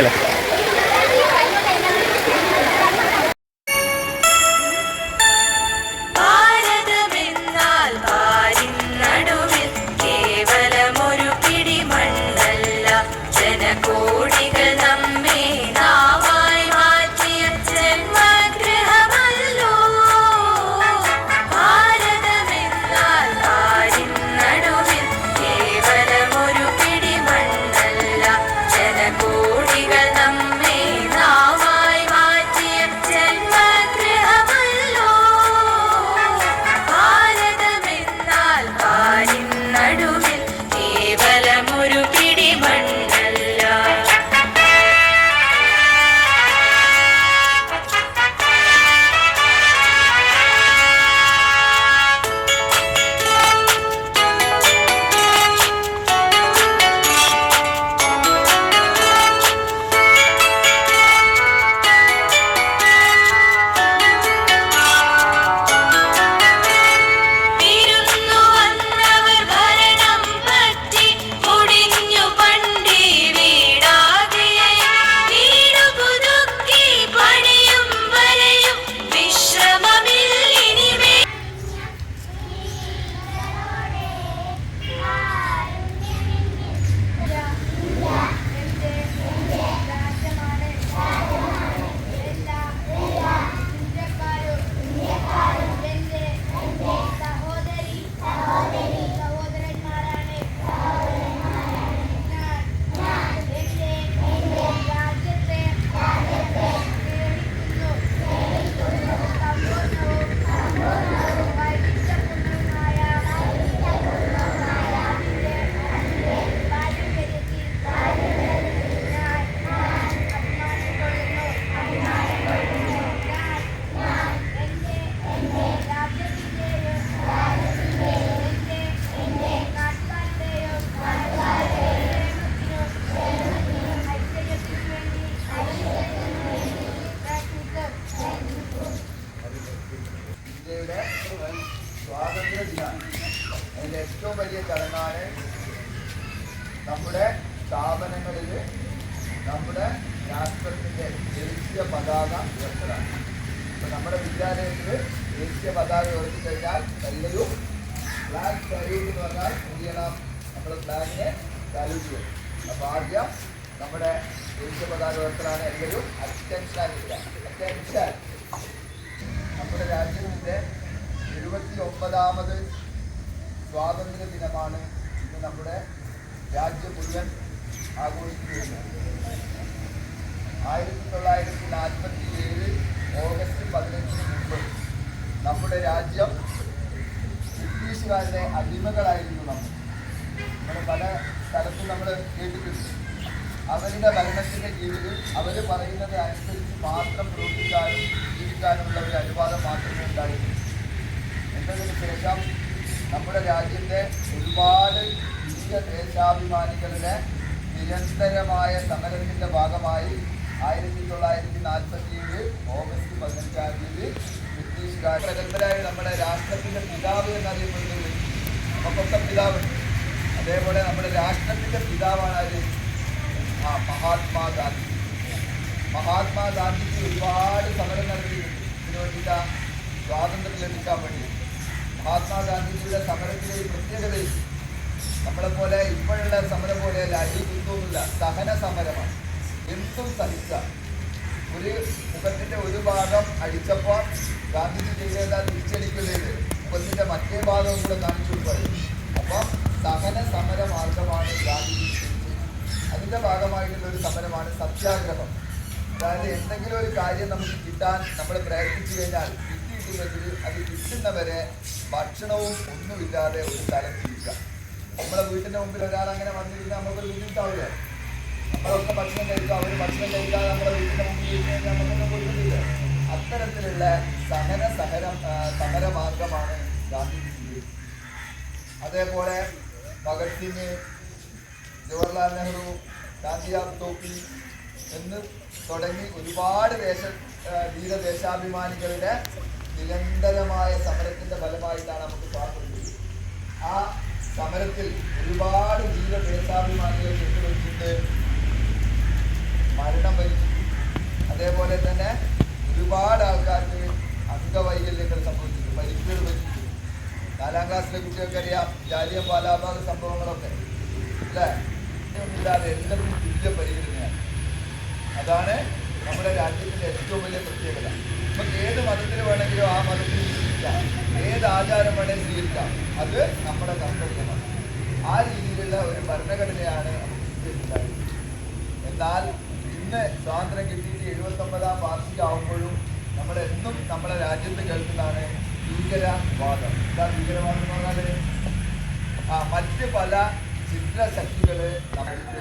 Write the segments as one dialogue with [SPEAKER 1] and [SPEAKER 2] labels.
[SPEAKER 1] Ángela. നമ്മുടെ സ്ഥാപനങ്ങളിൽ നമ്മുടെ രാഷ്ട്രത്തിന്റെ ദേശീയ പതാക ഉയർത്തലാണ്. ഇപ്പം നമ്മുടെ വിദ്യാലയത്തിൽ ദേശീയ പതാക ഉയർത്തി കഴിഞ്ഞാൽ എല്ലാവരും ഫ്ലാഗ് സല്യൂട്ട് എന്ന് പറഞ്ഞാൽ എന്ത് ചെയ്യണം? നമ്മുടെ ഫ്ലാഗിനെ സല്യൂട്ട് ചെയ്യും അപ്പോൾ ആദ്യം നമ്മുടെ ദേശീയ പതാക ഉയർത്തലാണ് എല്ലാവരും അറ്റൻഷൻ അറ്റൻഷൻ നമ്മുടെ രാജ്യത്തിന്റെ എഴുപത്തി ഒമ്പതാമത് സ്വാതന്ത്ര്യ ദിനമാണ് ഇന്ന് നമ്മുടെ രാജ്യം മുഴുവൻ ആഘോഷിക്കുകയാണ്. ആയിരത്തി തൊള്ളായിരത്തി നാൽപ്പത്തി ഏഴ് ഓഗസ്റ്റ് പതിനഞ്ചിന് മുമ്പ് നമ്മുടെ രാജ്യം ബ്രിട്ടീഷുകാരുടെ അടിമകളായിരുന്നു നമ്മൾ. നമ്മൾ പല സ്ഥലത്തും നമ്മൾ കേട്ടിട്ടുണ്ട്. അവരുടെ ഭരണത്തിന്റെ കീഴിൽ അവർ പറയുന്നത് അനുസരിച്ച് മാത്രം പ്രവർത്തിക്കാനും ജീവിക്കാനുമുള്ള ഒരു അനുവാദം മാത്രമേ ഉണ്ടായിരുന്നു എന്നതിന് ശേഷം നമ്മുടെ രാജ്യത്തെ ഒരുപാട് ഇന്ത്യ ദേശാഭിമാനികളുടെ നിരന്തരമായ സമരത്തിന്റെ ഭാഗമായി ആയിരത്തി തൊള്ളായിരത്തി നാൽപ്പത്തി ഏഴ് ഓഗസ്റ്റ് പതിനഞ്ചാം തീയതി ബ്രിട്ടീഷുകാർ പ്രഗത്ഭരായ നമ്മുടെ രാഷ്ട്രത്തിന്റെ പിതാവ് എന്നറിയപ്പെടുന്നത് നമുക്കൊക്കെ പിതാവ് അതേപോലെ നമ്മുടെ രാഷ്ട്രത്തിന്റെ പിതാവാണ് ആര്? ആ മഹാത്മാഗാന്ധി മഹാത്മാഗാന്ധിക്ക് ഒരുപാട് സമരം നടത്തിയിട്ടുണ്ട് ഇതിനു വേണ്ടിയിട്ട് സ്വാതന്ത്ര്യം ലഭിക്കാൻ വേണ്ടി. മഹാത്മാഗാന്ധിജിയുടെ സമരത്തിലെ പ്രത്യേകതയും നമ്മളെപ്പോലെ ഇപ്പോഴുള്ള സമരം പോലെയല്ല അടി കുത്തൊന്നുമില്ല സഹന സമരമാണ്. എന്തും സഹിച്ച ഒരു മുഖത്തിന്റെ ഒരു ഭാഗം അടിച്ചപ്പോൾ ഗാന്ധിജി ചെയ്തത് തിരിച്ചടിക്കുന്നത് മുഖത്തിന്റെ മറ്റേ ഭാഗവും കൂടെ കാണിച്ചു പറയും അപ്പം സഹന സമര മാർഗമാണ് ഗാന്ധിജി. അതിന്റെ ഭാഗമായിട്ടുള്ള ഒരു സമരമാണ് സത്യാഗ്രഹം. അതായത് എന്തെങ്കിലും ഒരു കാര്യം നമുക്ക് കിട്ടാൻ നമ്മൾ പ്രയത്നിച്ചു കഴിഞ്ഞാൽ കിട്ടിയിട്ടില്ലെങ്കിൽ അത് കിട്ടുന്നവരെ ഭക്ഷണവും ഒന്നുമില്ലാതെ ഒരു സ്ഥലം ജീവിക്കാം നമ്മളെ വീട്ടിന്റെ മുമ്പിൽ ഒരാൾ അങ്ങനെ വന്നിരുന്നാൽ നമുക്കൊരു ബുദ്ധിമുട്ടാവില്ല. നമ്മളൊക്കെ ഭക്ഷണം കഴിക്കുക അവർ ഭക്ഷണം കഴിക്കാതെ നമ്മുടെ വീട്ടിന്റെ മുമ്പിൽ ഇരുന്ന് നമുക്കൊന്നും കൊടുക്കുന്നില്ല അത്തരത്തിലുള്ള സഹന സഹരം ആ, സമരമാർഗമാണ് ഗാന്ധിജി അതേപോലെ ഭഗത് സിംഗ് ജവഹർലാൽ നെഹ്റു ഗാന്ധിയാർ തോപ്പി എന്ന് തുടങ്ങി ഒരുപാട് ദേശ ധീര ദേശാഭിമാനികളുടെ നിരന്തരമായ സമരത്തിന്റെ ഫലമായിട്ടാണ് നമുക്ക് സ്വാതന്ത്ര്യം ആ സമരത്തിൽ ഒരുപാട് ജീവ പേസാഭിമാനികൾ പങ്കുവച്ചിട്ട് മരണം വരിച്ചു. അതേപോലെ തന്നെ ഒരുപാട് ആൾക്കാർക്ക് അംഗവൈകല്യങ്ങൾ സംഭവിച്ചിട്ടുണ്ട്. പരിക്കുകൾ വരിച്ചു. നാലാം ക്ലാസ്സിലെ കുട്ടികൾക്ക് അറിയാം ജാലിയ പാലാഭാഗ സംഭവങ്ങളൊക്കെ. അല്ലേ? ഇല്ലാതെ എല്ലാവരും തുല്യ പരിഗണനയാണ്. അതാണ് നമ്മുടെ രാജ്യത്തിന്റെ ഏറ്റവും വലിയ പ്രത്യേകത. നമുക്ക് ഏത് മതത്തിന് വേണമെങ്കിലും ആ മതത്തിൽ സ്വീകരിക്കാം ഏത് ആചാരം വേണമെങ്കിലും സ്വീകരിക്കാം. അത് നമ്മുടെ കർത്തവ്യമാണ്. ആ രീതിയിലുള്ള ഒരു ഭരണഘടനയാണ് എന്നാൽ ഇന്ന് സ്വാതന്ത്ര്യം കിട്ടിയിട്ട് എഴുപത്തി ഒമ്പതാം വാർഷികമാകുമ്പോഴും നമ്മളെന്നും നമ്മുടെ രാജ്യത്ത് കേൾക്കുന്നതാണ് ഭീകരവാദം. എന്താ ഭീകരവാദം എന്ന് പറഞ്ഞാൽ ആ മറ്റ് പല ചിത്രശക്തികൾ നമുക്ക്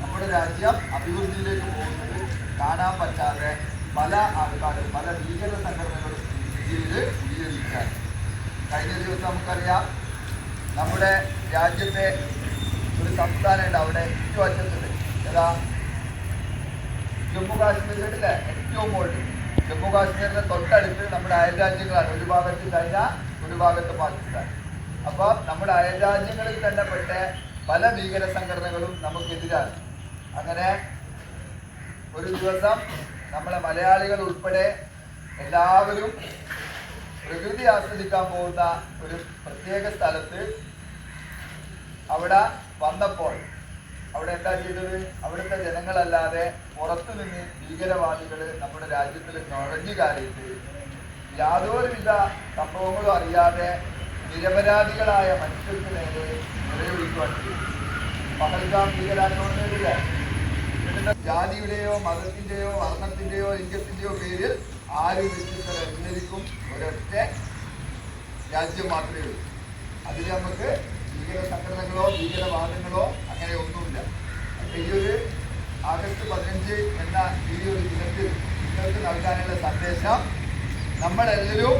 [SPEAKER 1] നമ്മുടെ രാജ്യം അഭിവൃദ്ധിയിലേക്ക് പോകുന്നത് കാണാൻ പറ്റാതെ പല ആൾക്കാരും പല ഭീകര സംഘടനകളും ഇന്ത്യയിൽ ഉയർന്നിരിക്കാൻ കഴിഞ്ഞ ദിവസം നമുക്കറിയാം നമ്മുടെ രാജ്യത്തെ ഒരു സംസ്ഥാനമുണ്ട് അവിടെ ഏറ്റവും അറ്റത്തുണ്ട്. ഏതാ? ജമ്മു കാശ്മീർ കേട്ടില്ലേ ഏറ്റവും മുകളിൽ. ജമ്മു കാശ്മീരിന്റെ തൊട്ടടുത്ത് നമ്മുടെ അയൽ രാജ്യങ്ങളാണ്. ഒരു ഭാഗത്ത് ചൈന ഒരു ഭാഗത്ത് പാകിസ്ഥാൻ. അപ്പോൾ നമ്മുടെ അയൽ രാജ്യങ്ങളിൽ തന്നെ പെട്ട പല ഭീകര സംഘടനകളും നമുക്കെതിരാണ്. അങ്ങനെ ഒരു ദിവസം നമ്മളെ മലയാളികൾ ഉൾപ്പെടെ എല്ലാവരും പ്രകൃതി ആസ്വദിക്കാൻ പോകുന്ന ഒരു പ്രത്യേക സ്ഥലത്ത് അവിടെ വന്നപ്പോൾ അവിടെ എന്താ ചെയ്തത്? അവിടുത്തെ ജനങ്ങളല്ലാതെ പുറത്തു നിന്ന് ഭീകരവാദികൾ നമ്മുടെ രാജ്യത്തിൽ നുഴഞ്ഞു കാര്യത്ത് യാതൊരുവിധ സംഭവങ്ങളും അറിയാതെ നിരപരാധികളായ മനുഷ്യർക്ക് നേരെ നിലയൊഴിക്കുവാൻ ചെയ്തു. പഹൽഗാം ഭീകരാക്രമണത്തിലെ ജാതിയുടെയോ മതത്തിന്റെയോ വർണത്തിന്റെയോ ലിംഗത്തിന്റെയോ പേരിൽ ആരും വ്യത്യസ്തർ അഭിനയിക്കും ഒരൊറ്റ രാജ്യം മാത്രമേ ഉള്ളൂ. അതിൽ നമുക്ക് ഭീകര സംഘടനകളോ ഭീകരവാദങ്ങളോ അങ്ങനെ ഒന്നുമില്ല. അപ്പൊ ഈ ഒരു ആഗസ്റ്റ് പതിനഞ്ച് എന്ന ഈ ഒരു ദിനത്തിൽ നിങ്ങൾക്ക് നൽകാനുള്ള സന്ദേശം നമ്മളെല്ലാവരും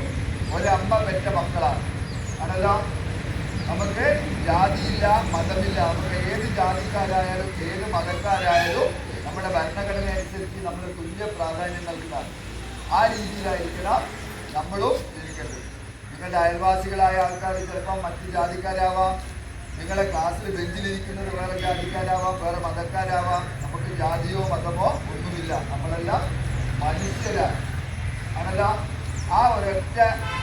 [SPEAKER 1] ഒരമ്മ പെറ്റ മക്കളാണ്. ആണല്ലോ നമുക്ക് ജാതിയില്ല മതമില്ല നമുക്ക് ഏത് ജാതിക്കാരായാലും ഏത് മതക്കാരായാലും നമ്മുടെ ഭരണഘടന അനുസരിച്ച് നമ്മൾ തുല്യ പ്രാധാന്യം നൽകുന്നതാണ്. ആ രീതിയിലായിരിക്കണം നമ്മളും ജീവിക്കേണ്ടത് നിങ്ങളുടെ അയൽവാസികളായ ആൾക്കാർ ചിലപ്പോൾ മറ്റ് ജാതിക്കാരാവാം. നിങ്ങളെ ക്ലാസ്സിൽ ബെഞ്ചിലിരിക്കുന്നത് വേറെ ജാതിക്കാരാവാം വേറെ മതക്കാരാവാം. നമുക്ക് ജാതിയോ മതമോ ഒന്നുമില്ല. നമ്മളെല്ലാം മനുഷ്യരാണ്. അതല്ല ആ ഒരൊറ്റ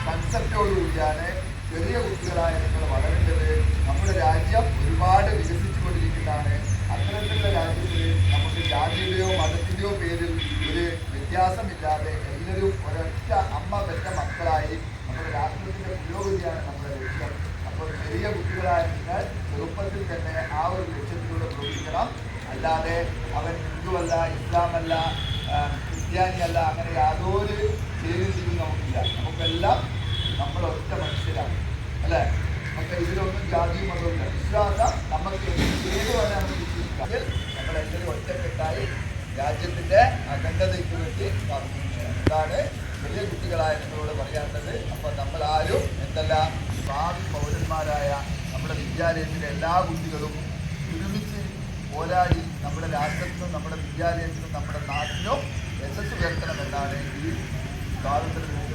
[SPEAKER 1] കൺസെപ്റ്റോടുകൂടിയാണ് ചെറിയ കുട്ടികളായ നിങ്ങൾ വളരേണ്ടത്. നമ്മുടെ രാജ്യം ഒരുപാട് വികസിച്ചു വികസിച്ചുകൊണ്ടിരിക്കുന്നതാണ്. അത്തരത്തിലുള്ള രാജ്യത്തിൽ നമുക്ക് ജാതിയുടെയോ മതത്തിന്റെയോ പേരിൽ ഒരു വ്യത്യാസമില്ലാതെ എല്ലാവരും ഒരൊറ്റ അമ്മ പെറ്റ മക്കളായി നമ്മുടെ രാഷ്ട്രത്തിന്റെ പുരോഗതിയാണ് നമ്മുടെ ലക്ഷ്യം. അപ്പോൾ ചെറിയ കുട്ടികളായ നിങ്ങൾ ചെറുപ്പത്തിൽ തന്നെ ആ ഒരു ലക്ഷ്യത്തിലൂടെ പ്രവർത്തിക്കണം. അല്ലാതെ അവൻ ഹിന്ദുവല്ല ഇസ്ലാമല്ല ക്രിസ്ത്യാനിയല്ല അങ്ങനെ യാതൊരു തിരിഞ്ഞ് നമുക്കില്ല. നമുക്കെല്ലാം നമ്മൾ ഒറ്റ മനുഷ്യരാണ്. അല്ലേ? നമുക്ക് ഇതിലൊന്നും ജാതിയും മതവുമില്ല. വിശ്വാസം നമുക്ക് ഏത് വേണേ നമുക്ക് വിശ്വസിക്കാം നമ്മളെല്ലാവരും ഒറ്റക്കെട്ടായി രാജ്യത്തിന്റെ അഖണ്ഡതയ്ക്ക് വേണ്ടി പ്രാർത്ഥിക്കുകയാണ് ഇതാണ് വലിയ കുട്ടികളായ നിങ്ങളോട് പറയാത്തത് അപ്പൊ നമ്മൾ ആരും എന്തല്ല ഭാവി പൗരന്മാരായ നമ്മുടെ വിദ്യാലയത്തിലെ എല്ലാ കുട്ടികളും ഒരുമിച്ച് പോരാടി നമ്മുടെ രാജ്യത്തിനും നമ്മുടെ വിദ്യാലയത്തിനും നമ്മുടെ നാട്ടിനും യശസ് ഉയർത്തണമെന്നാണ് ഈ സ്വാതന്ത്ര്യ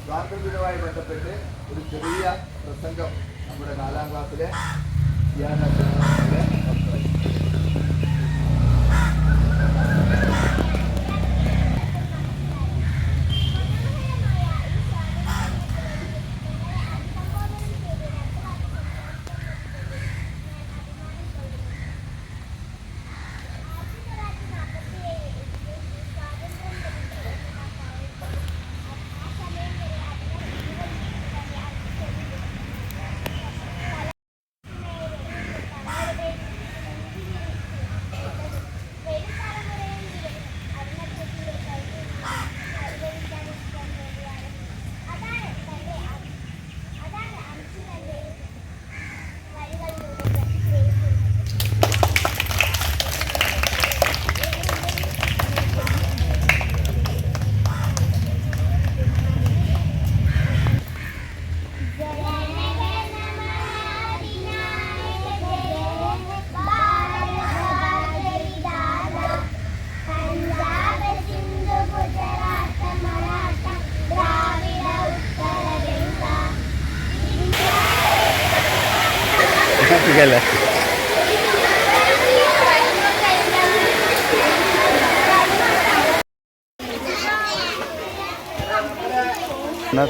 [SPEAKER 1] സ്വാതന്ത്ര്യദിനവുമായി ബന്ധപ്പെട്ട് ഒരു ചെറിയ പ്രസംഗം നമ്മുടെ നാലാം ക്ലാസ്സിലെ
[SPEAKER 2] സുഖല്ലേ എന്നാ